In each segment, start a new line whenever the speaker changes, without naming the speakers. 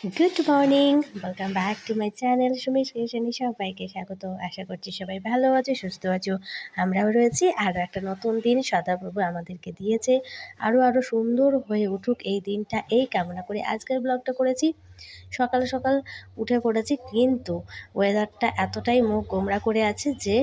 Good morning welcome back to my channel Sumi স্টেশনে সবাইকে স্বাগত। আশা করছি সবাই ভালো আছো, সুস্থ আছো। আমরাও রয়েছি। আরও একটা নতুন দিন সদাপ্রভু আমাদেরকে দিয়েছে। আরও আরও সুন্দর হয়ে উঠুক এই দিনটা। এই কামনা করে আজকের ব্লগটা করেছি। সকাল সকাল উঠে পড়েছি, কিন্তু ওয়েদারটা এতটাই মুখ গোমরা করে আছে যে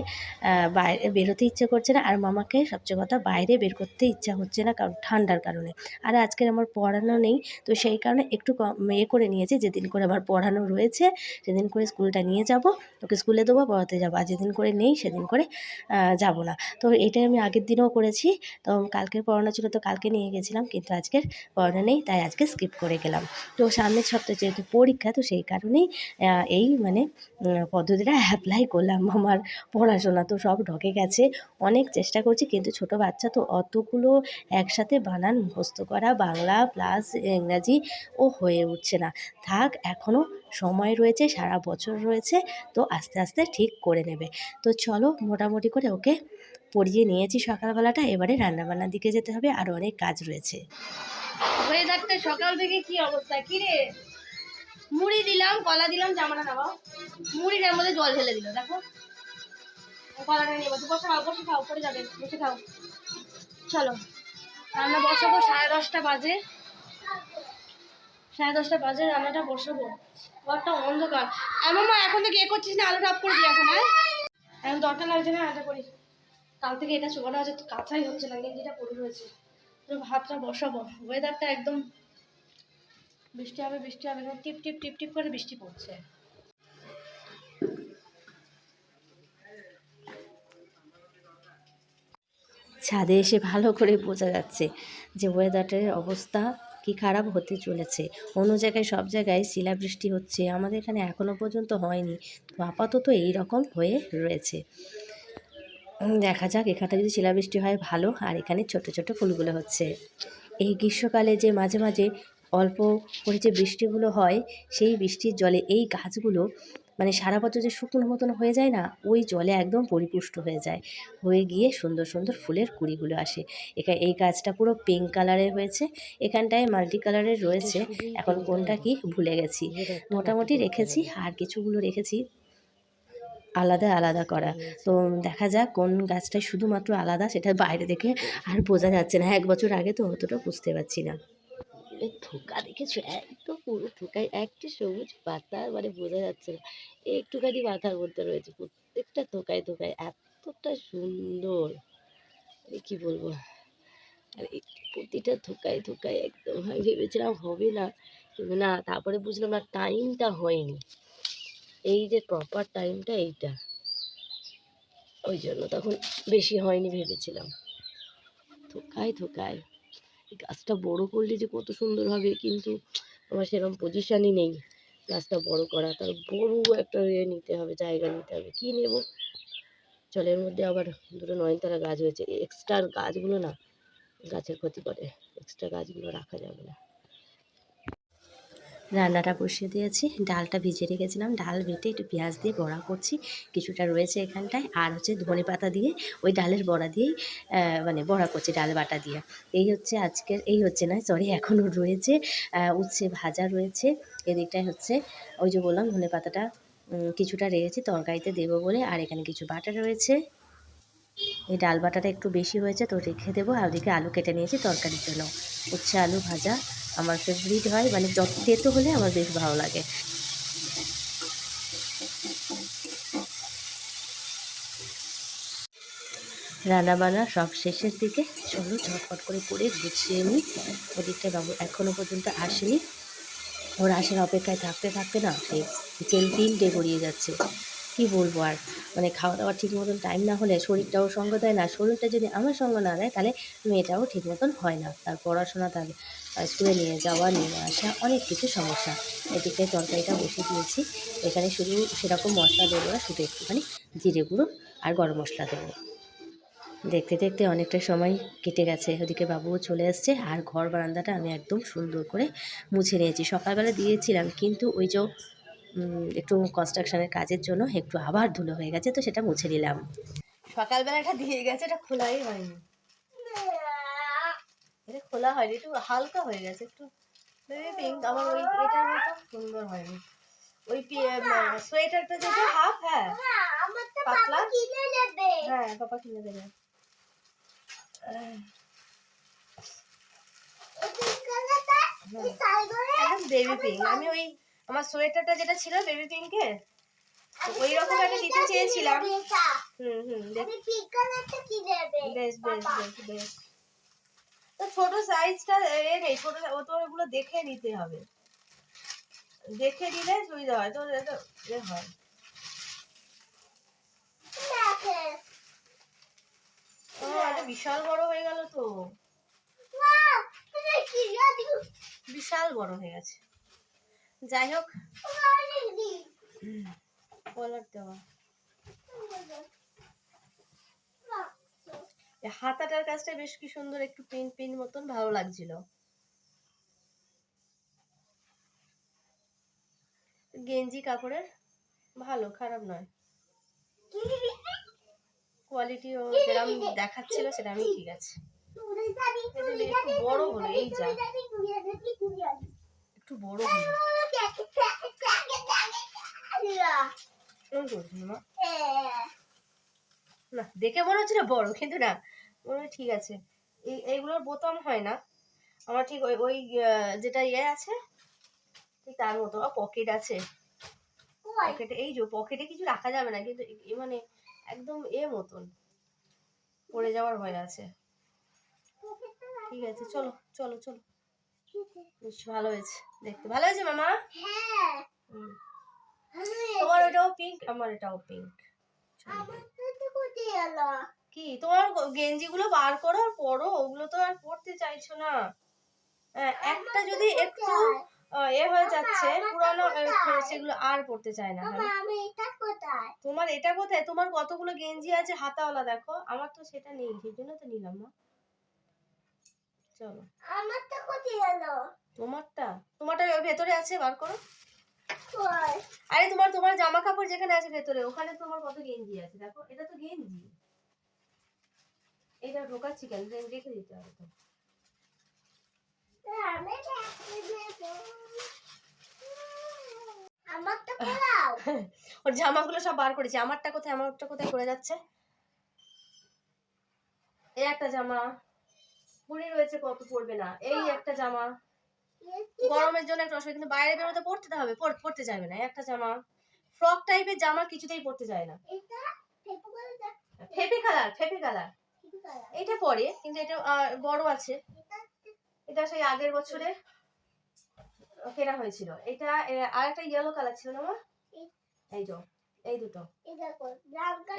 বাইরে বেরোতে ইচ্ছে করছে না। আর মামাকে সবচেয়ে কথা, বাইরে বের করতে ইচ্ছা হচ্ছে না, কারণ ঠান্ডার কারণে। আর আজকের আমার পড়ানো নেই, তো সেই কারণে একটু কম ইয়ে করে নিয়েছি যেদিন করে আমার পড়ানো রয়েছে, সেদিন করে স্কুলটা নিয়ে যাব। ওকে স্কুলে দেবো, পড়াতে যাব। আর যেদিন করে নেই, সেদিন করে যাব না। তো এটাই আমি আগের দিনও করেছি। তো কালকের পড়ানো ছিল, তো কালকে নিয়ে গেছিলাম, কিন্তু আজকের পড়ানো নেই, তাই আজকে স্কিপ করে গেলাম। তো সামনের সপ্তাহে যেহেতু পরীক্ষা, তো সেই কারণেই এই মানে পদ্ধতিটা অ্যাপ্লাই করলাম আমার পড়াশোনা। তো সব ঢকে গেছে। অনেক চেষ্টা করছি, কিন্তু ছোট বাচ্চা, তো অতগুলো একসাথে বানান, মুখস্থ করা, বাংলা প্লাস ইংরাজি, ও হয়ে উঠছে না। থাক এখনও সময় রয়েছে, সারা বছর রয়েছে, তো আস্তে আস্তে ঠিক করে নেবে। তো চলো মোটামুটি করে ওকে পড়িয়ে নিয়েছি সকালবেলাটা, এবারে রান্নাবান্নার দিকে যেতে হবে, আর অনেক কাজ রয়েছে।
ওয়েদারটা সকাল থেকে কি অবস্থা? কি রে? মুড়ি দিলাম, কলা দিলাম, জামাটা নামাও। মুড়িটার মধ্যে জল ঢেলে দিল, দেখো। কলাটা নিয়ে বসে খাও বসে, খাও পরে যাবে, বসে খাও। চলো, রান্না বসাবো, সাড়ে দশটা বাজে। সাড়ে দশটা বাজে, রান্নাটা বসাবো। ঘরটা অন্ধকার। এমন মা এখন থেকে এ করছিস না, আলুটা অফ করে দিই এখন হ্যাঁ এখন দরকার লাগছে না এটা করি। কাল থেকে এটা চোখানো তো কাঁচাই হচ্ছে না, গেঞ্জিটা পরে রয়েছে। তো ভাতটা বসাবো। ওয়েদারটা একদম বৃষ্টি হবে বৃষ্টি হবে না টিপ টিপ টিপ টিপ করে বৃষ্টি পড়ছে।
ছাদে এসে ভালো করে বোঝা যাচ্ছে যে ওয়েদারের অবস্থা কি খারাপ হতে চলেছে? অন্য জায়গায়, সব জায়গায় শিলাবৃষ্টি হচ্ছে। আমাদের এখানে এখনও পর্যন্ত হয়নি। তো আপাতত এই রকম হয়ে রয়েছে। দেখা যাক, এখানটা যদি শিলাবৃষ্টি হয় ভালো, আর এখানে ছোট ছোট ফুলগুলো হচ্ছে। এই গ্রীষ্মকালে যে মাঝে মাঝে অল্প করে যে বৃষ্টিগুলো হয়, সেই বৃষ্টির জলে এই গাছগুলো মানে সারা বছর যে শুকনো মতন হয়ে যায় না ওই জলে একদম পরিপুষ্ট হয়ে যায়। হয়ে গিয়ে সুন্দর সুন্দর ফুলের কুড়িগুলো আসে। এখানে এই গাছটা পুরো পিঙ্ক কালারের হয়েছে। এখানটায় মাল্টি কালারের রয়েছে। এখন কোনটা কি ভুলে গেছি। মোটামুটি রেখেছি আর কিছুগুলো রেখেছি আলাদা আলাদা করা। তো দেখা যাক কোন গাছটাই শুধুমাত্র আলাদা সেটা বাইরে দেখে আর বোঝা যাচ্ছে না। এক বছর আগে তো অতটা বুঝতে পারছি না। থোকা দেখেছ? একদম পুরো থোকায় একটি সবুজ পাতা মানে বোঝা যাচ্ছে না। একটুখানি মাথার মধ্যে রয়েছে, প্রত্যেকটা থোকায় থোকায় এতটা সুন্দর। মানে কি বলব? আর প্রতিটা থোকায় থোকায় একদম আমি ভেবেছিলাম হবে না। কিন্তু না, তারপরে বুঝলাম না টাইমটা হয়নি। এই যে প্রপার টাইমটা এইটা। ওই জন্য তখন বেশি হয়নি ভেবেছিলাম। থোকায় থোকায়। এই গাছটা বড় করলে যে কত সুন্দর হবে কিন্তু আমার সেরকম পজিশানই নেই গাছটা বড় করা। তার বড় একটা ইয়ে নিতে হবে, জায়গা নিতে হবে। কী নেব? জলের মধ্যে আবার দুটো নয়নতারা গাছ হয়েছে। এক্সট্রা গাছগুলো না গাছের ক্ষতি করে। এক্সট্রা গাছগুলো রাখা যাবে না। রান্নাটা বসিয়ে দিয়েছি। ডালটা ভিজে রেখেছিলাম। ডাল বেটে একটু পেঁয়াজ দিয়ে বড়া করছি। কিছুটা রয়েছে এখানটায়। আর হচ্ছে ধনে পাতা দিয়ে ওই ডালের বড়া দিয়েই মানে বড়া করছি ডাল বাটা দিয়ে। এই হচ্ছে আজকের, এই হচ্ছে না সরি এখনও রয়েছে উচ্ছে ভাজা রয়েছে। এদিকটায় হচ্ছে ওই যে বললাম, ধনে পাতাটা কিছুটা রেখেছি, তরকারিতে দেবো বলে। আর এখানে কিছু বাটা রয়েছে। এই ডাল বাটাটা একটু বেশি হয়েছে, তো রেখে দেবো। আর ওদিকে আলু কেটে নিয়েছি তরকারির জন্য। উচ্ছে, আলু ভাজা। আমার ফেভারিট হয় মানে যত তেতো হলে আমার বেশ ভালো লাগে। রান্না বান্না সব শেষের দিকে চলো ঝটপট করে করে গুছিয়ে নিই। ওদিকটা বাবু এখনও পর্যন্ত আসেনি। ওর আসার অপেক্ষায় থাকতে থাকতে না, সেই বিকেল তিনটে গড়িয়ে যাচ্ছে। কি বলব আর? মানে খাওয়া দাওয়া ঠিক মতন টাইম না হলে শরীরটাও সঙ্গ দেয় না, শরীরটা যদি আমার সঙ্গ না দেয় তাহলে মেয়েটাও ঠিক মতন হয় না। তার পড়াশোনা, তার স্কুলে নিয়ে যাওয়া, নিয়ে আসা অনেক কিছু সমস্যা। এদিকে তরকারিটা বসিয়ে দিয়েছি। এখানে শুধু সেরকম মশলা দেবো না শুধু একটুখানি জিরে গুঁড়ো আর গরম মশলা দেবো। দেখতে দেখতে অনেকটা সময় কেটে গেছে। ওদিকে বাবুও চলে এসছে আর ঘর বারান্দাটা আমি একদম সুন্দর করে মুছে নিয়েছি। সকালবেলা দিয়েছিলাম কিন্তু ওই যে একটু কনস্ট্রাকশনের কাজের জন্য একটু আবার ধুলো হয়ে গেছে, তো সেটা মুছে নিলাম।
সকালবেলা এটা দিয়ে গেছে, এটা খোলাই হয়নি। এটা খোলা হয়নি, একটু হালকা হয়ে গেছে, একটু বেবি পিঙ্ক আমার ওই এটার সুন্দর হয়নি। ওই সোয়েটারটা যেটা হাফ হ্যাঁ। পাতলা? হ্যাঁ পাপা কিনে দেবে। বেবি পিঙ্ক আমি ওই আমার সোয়েটারটা যেটা ছিল বেবি পিঙ্কের ওই রকম একটা দিতে চেয়েছিলাম। হুম হুম দেখ। বেশ বেশ বেশ বেশ তো ছোট সাইজটা এ নেই ছোট ও তো ওগুলো দেখে নিতে হবে। দেখে দিলে সুবিধা হয় তো এ হয়। ও এটা বিশাল বড় হয়ে গেল তো। বিশাল বড় হয়ে গেছে। যাই হোক কলার দেওয়া হাতাটার কাজটা বেশ কি সুন্দর একটু পিন পিন মতন ভালো লাগছিল। গেঞ্জি কাপড়ের? ভালো খারাপ নয়। কোয়ালিটিও যেরকম দেখাচ্ছিল সেটা আমি ঠিক আছে। একটু বড় হলো এই যা। একটু বড় হলো। না, দেখে মনে হচ্ছে না বড়, কিন্তু না, মনে ঠিক আছে। এই, এইগুলোর বোতাম হয় না। আমার ঠিক ওই ওই যেটা ইয়ে আছে, ঠিক তার মতো পকেট আছে। পকেটে এই যে পকেটে কিছু রাখা যাবে না, কিন্তু মানে একদম এ মতন পড়ে যাওয়ার ভয় আছে। ঠিক আছে, চলো চলো চলো। বেশ ভালো হয়েছে। দেখতে ভালো হয়েছে মামা? তোমার ওটাও পিঙ্ক আমার এটাও পিঙ্ক কি? তোমার গেঞ্জি গুলো বার করো আর পরো ওগুলো তো আর পরতে চাইছো না। হ্যাঁ, একটা যদি একটু এ হয়ে যাচ্ছে পুরানো সেগুলো আর পরতে চায় না হ্যাঁ তোমার এটা কোথায়? তোমার কতগুলো গেঞ্জি আছে? হাতাওয়ালা দেখো। আমার তো সেটা নেই সেই জন্য তো নিলাম না চলো। তোমারটা? তোমারটা ওই ভেতরে আছে বার করো। আরে তোমার তোমার জামা কাপড় যেখানে আছে ভেতরে ওখানে তোমার কত গেঞ্জি আছে? দেখো এটা তো গেঞ্জি। এটা ঢোকাচ্ছি কেন? রেখে দিতে হবে তো। ওর জামাগুলো সব বার করেছি। আমারটা কোথায়? আমারটা কোথায় করে যাচ্ছে? এই একটা জামা। পরে রয়েছে কত পড়বে না। এই একটা জামা। গরমের জন্য একটা অসুবিধা কিন্তু বাইরে বেরোতে পড়তে হবে পড়তে চাইবে না। একটা জামা। ফ্রক টাইপের জামা কিছুতেই পড়তে চায় না। ফেপে কালার ফেপে কালার। এটা পরে কিন্তু এটা বড় আছে।
এটা
সেই আগের বছরে কেনা হয়েছিল। এটা আর একটা ইয়েলো কালার ছিল না মা? এই যে এই দুটো।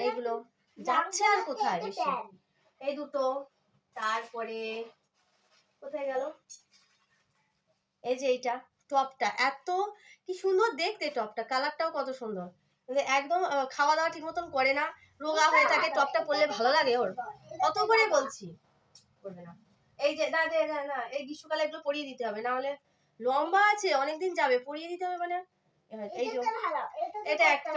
এইগুলো। যাচ্ছে আর কোথায় বেশি? এই দুটো। তারপরে কোথায় গেল? এই যে এইটা টপটা। এত কি সুন্দর দেখতে টপটা কালারটাও কত সুন্দর। একদম খাওয়া দাওয়া ঠিক মতন করে না রোগা হয়ে থাকে টপটা পরলে ভালো লাগে ওর। কত করে বলছি? করবে না। এই যে না দে না না এই গ্রীষ্মকালে এগুলো পরিয়ে দিতে হবে না হলে লম্বা আছে অনেকদিন যাবে পরিয়ে দিতে হবে মানে। এই যে
এটা এটা
এটা একটা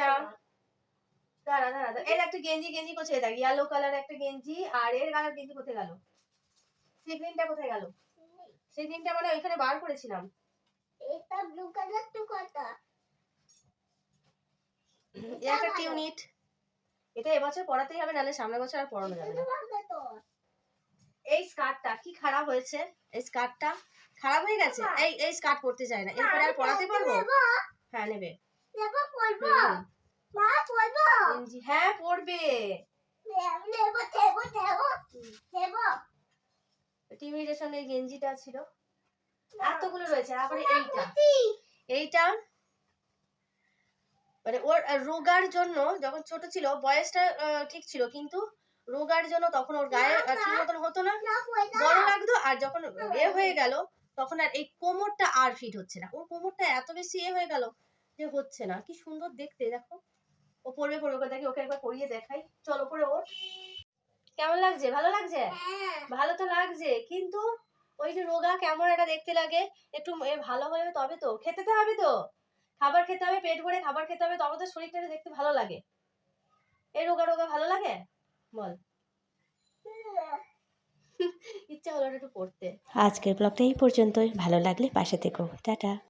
দাঁড়া দাঁড়া। এর একটা গেঞ্জি গেঞ্জি কোথায়? দেখ ইয়েলো কালার একটা গেঞ্জি আর এর কালার গেঞ্জি কোথায় গেল? সেই গ্রিনটা কোথায় গেল? সেই গ্রিনটা মানে ওইখানে বার করেছিলাম।
এটা ব্লু কালার তো কত
এই একটা টিউনিট এটা এবছর পড়াতেই হবে নাহলে সামনের বছর আর পড়ানো যাবে না। এই স্কার্টটা কি খারাপ হয়েছে? এই স্কার্টটা খারাপ হয়ে গেছে? এই এই স্কার্ট পরতে চাই না। এরপরে আর পড়াতে পারব? হ্যাঁ নেবে।
নেব
হুম,
মা পড়ব
হ্যাঁ পড়বে
নেব নেব নেব নেব।
টিউনিটের এই গেঞ্জিটা ছিল। এতগুলো রয়েছে তারপরে এইটা। এইটা মানে ওর রোগার জন্য যখন ছোট ছিল বয়সটা ঠিক ছিল কিন্তু রোগার জন্য তখন ওর গায়ে ঠিক মতন হতো না। বড় লাগতো আর যখন এ হয়ে গেল তখন আর এই কোমরটা আর ফিট হচ্ছে না। ওর কোমরটা এত বেশি এ হয়ে গেল যে হচ্ছে না। কি সুন্দর দেখতে দেখো। ও পড়বে পড়বে দেখি ওকে একবার পরিয়ে দেখাই। চলো পরে ওর। কেমন লাগছে? ভালো লাগছে?
হ্যাঁ।
ভালো তো লাগছে কিন্তু ওই যে রোগা কেমন এটা দেখতে লাগে একটু এ ভালো হয়ে তবে তো খেতে তো হবে তো। খাবার খেতে হবে পেট ভরে খাবার খেতে হবে তবে তো শরীরটা দেখতে ভালো লাগে। এই রোগা রোগা ভালো লাগে? বল। ইচ্ছা হলো একটু পড়তে
আজকের ব্লগটা এই পর্যন্তই ভালো লাগলে পাশে থেকো। টাটা।